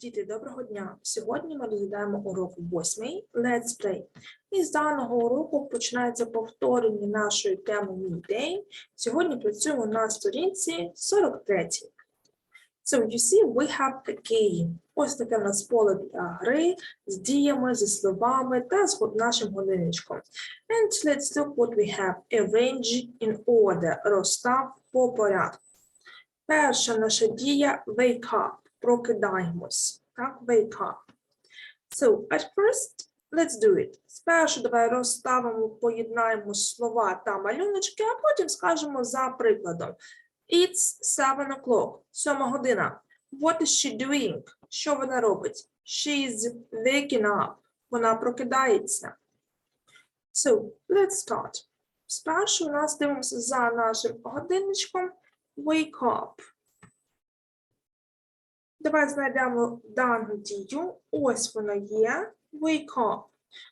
Діти, доброго дня! Сьогодні ми розглядаємо урок восьмий Let's Play. І з даного уроку починається повторення нашої теми Мій день. Сьогодні працюємо на сторінці 43. So you see, we have a game. Ось таке в нас поле для гри з діями, зі словами та з нашим годинничком. And let's look what we have. Arrange in order. Розстав по порядку. Перша наша дія wake up. Прокидаємось. Так, wake up. So, at first, let's do it. Спершу давай розставимо, поєднаємо слова та малюночки, а потім скажемо за прикладом. It's seven o'clock. Сьома година. What is she doing? Що вона робить? She's waking up. Вона прокидається. So, let's start. Спершу у нас дивимося за нашим годинничком. Wake up. Давай знайдемо дану дію. Ось вона є. Wake up.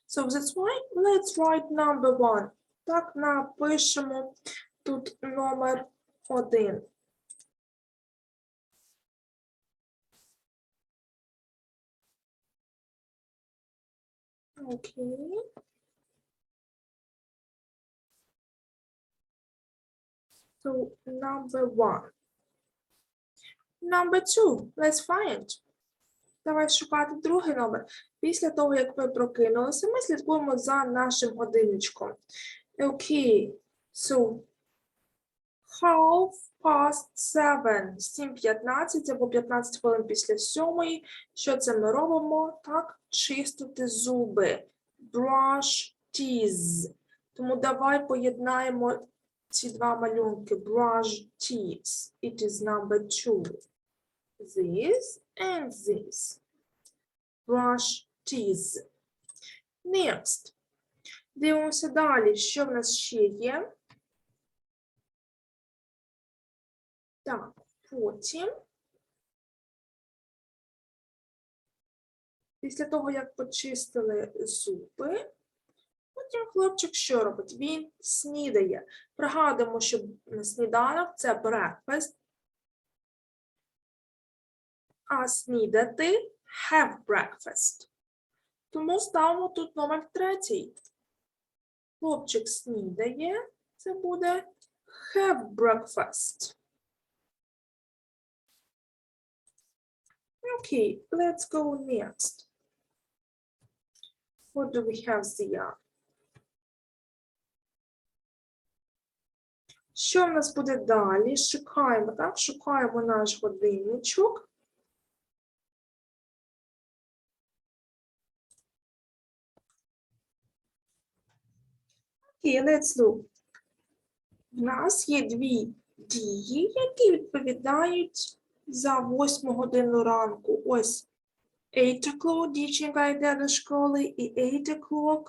So that's why let's write number one. Так, напишемо тут номер один. Окей. So number one. Number two. Let's find. Давай шукати другий номер. Після того, як ми прокинулися, ми слідкуємо за нашим годинничком. Окей. So, half past seven. 7.15 або 15 хвилин після сьомої. Що це ми робимо? Так, чистити зуби. Brush teeth. Тому давай поєднаємо ці два малюнки. Brush teeth. It is number two. This and this. Brush teeth. Next. Дивимося далі, що в нас ще є. Так, потім. Після того, як почистили зуби, потім хлопчик що робить? Він снідає. Пригадуємо, що сніданок це breakfast, а снідати have breakfast. Тому ставимо тут номер третій. Хлопчик снідає, це буде have breakfast. Okay, let's go next. What do we have here? Що в нас буде далі? Шукаємо, так? Шукаємо наш годинничок. Окей, let's look. В нас є дві дії, які відповідають за 8 годину ранку. Ось 8 o'clock дівчинка йде до школи і 8 o'clock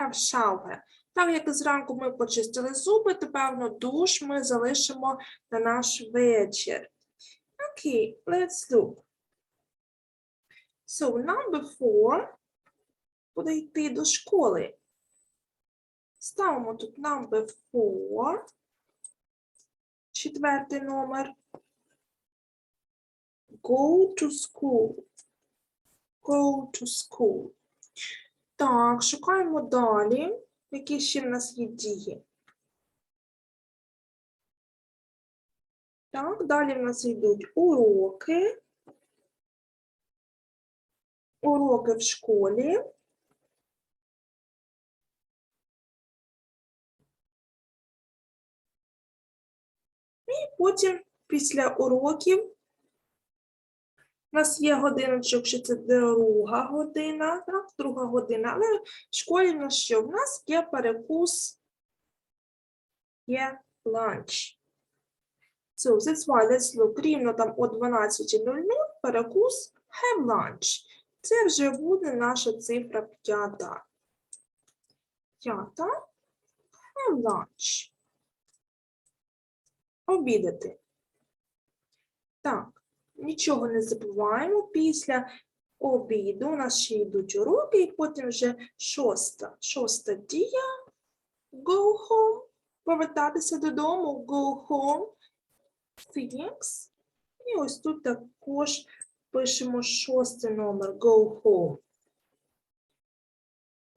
have shower. Так як зранку ми почистили зуби, то певно душ ми залишимо на наш вечір. Окей, let's look. So, number four буде йти до школи. Ставимо тут number four. Четвертий номер. Go to school. Go to school. Так, шукаємо далі. Які ще в нас є дії? Так, далі в нас йдуть уроки. Уроки в школі. Потім після уроків у нас є годиночок, що це друга година, так, друга година, але в школі в нас що? В нас є перекус, є ланч. So, that's why, let's look, рівно там о 12.00 перекус, have lunch. Це вже буде наша цифра п'ята. П'ята, have lunch. Обідати. Так. Нічого не забуваємо. Після обіду у нас ще йдуть уроки, і потім вже шоста. Шоста дія. Go home. Повертатися додому. Go home. Things. І ось тут також Пишемо шостий номер. Go home.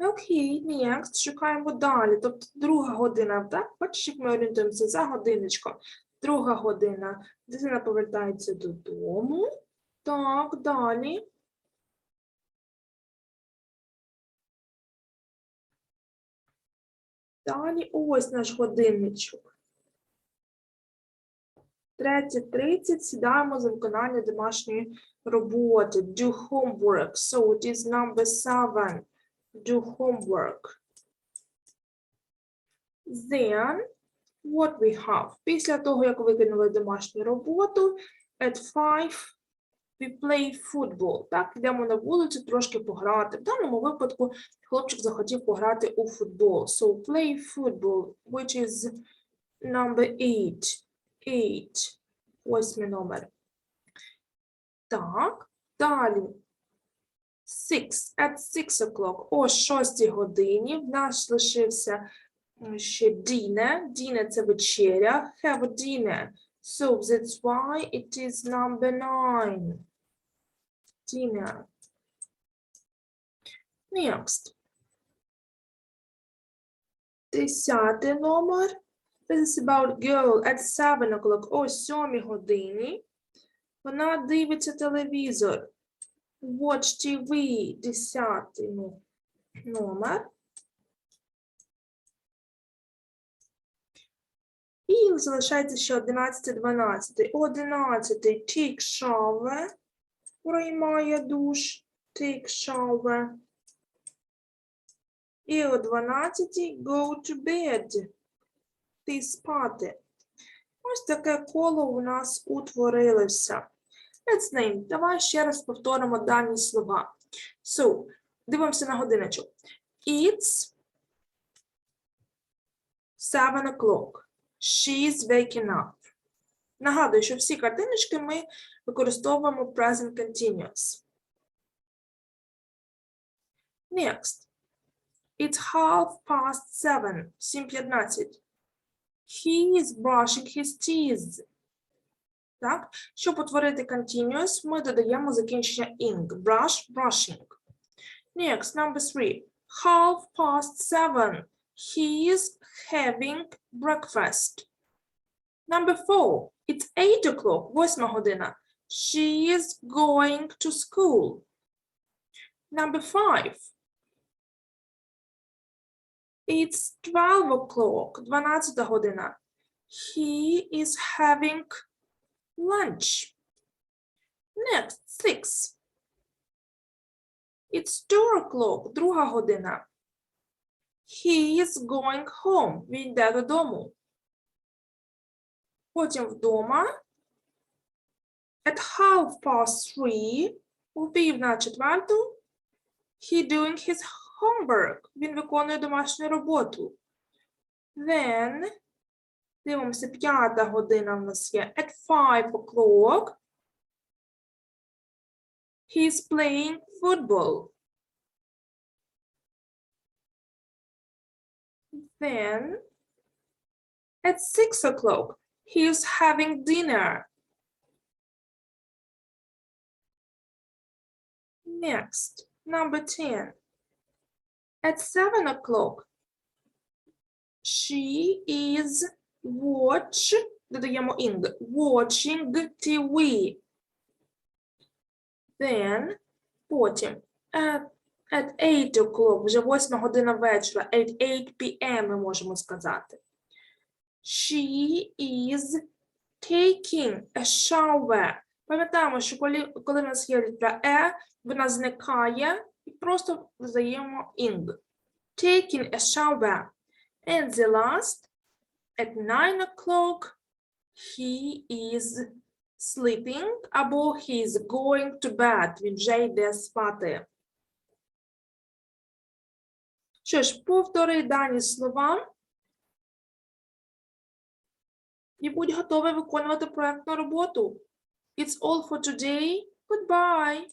Окей, next. Шукаємо далі. Тобто друга година, так? Бачиш, як ми орієнтуємося за годиночком. Друга година. Дитина повертається додому. Так, далі. Далі ось наш годинничок. 3.30 сідаємо за виконання домашньої роботи. Do homework. So it is number seven. Do homework. Then, what we have? Після того, як виконали домашню роботу, at 5 we play football. Так, йдемо на вулицю трошки пограти. В даному випадку хлопчик захотів пограти у футбол. So play football, which is number 8. 8. Восьмий номер. Так, далі. Six. At six o'clock. О 6 годині. В нас лишився ще dinner. Dinner – це вечеря. Have a dinner. So that's why it is number nine. Dinner. Next. Десятий номер. This is about girl at seven o'clock. О сьомій годині. Вона дивиться телевізор. Watch TV. Десятий номер. І залишається ще 11, 12. 11. Take shower. Приймає душ. Shower. І о 12 go to bed. Ти спати. Ось таке коло у нас утворилося. Let's name. Давай ще раз повторимо дані слова. So, дивимося на годиночок. It's seven o'clock. She's waking up. Нагадую, що всі картиночки ми використовуємо present continuous. Next. It's half past seven. 7.15. He is brushing his teeth. Так, щоб утворити continuous, ми додаємо закінчення ing. Brush, brushing. Next, number three. Half past seven. He is having breakfast. Number four. It's eight o'clock. Восьма година. She is going to school. Number five. It's 12 o'clock. 12 година. He is having lunch. Next, six. It's two o'clock. Друга година. He is going home. Він йде додому. Потім вдома. At half past three. У пів на четверту. He doing his homework. Він виконує домашню роботу. Then, дивимося, п'ята година в нас є. At five o'clock. He's playing football. Then, at six o'clock, he's having dinner. Next, number 10. At seven o'clock, she is watch, додаємо ing, watching TV. Then, потім, at, at 8 o'clock, вже 8 година вечора, at 8 p.m. ми можемо сказати. She is taking a shower. Пам'ятаємо, що коли, коли в нас є літера E, вона зникає і просто додаємо ing. Taking a shower. And the last, at 9 o'clock, he is sleeping або he is going to bed. Він вже йде спати. Що ж, повтори дані слова. І будь готовий виконувати проектну роботу. It's all for today. Goodbye.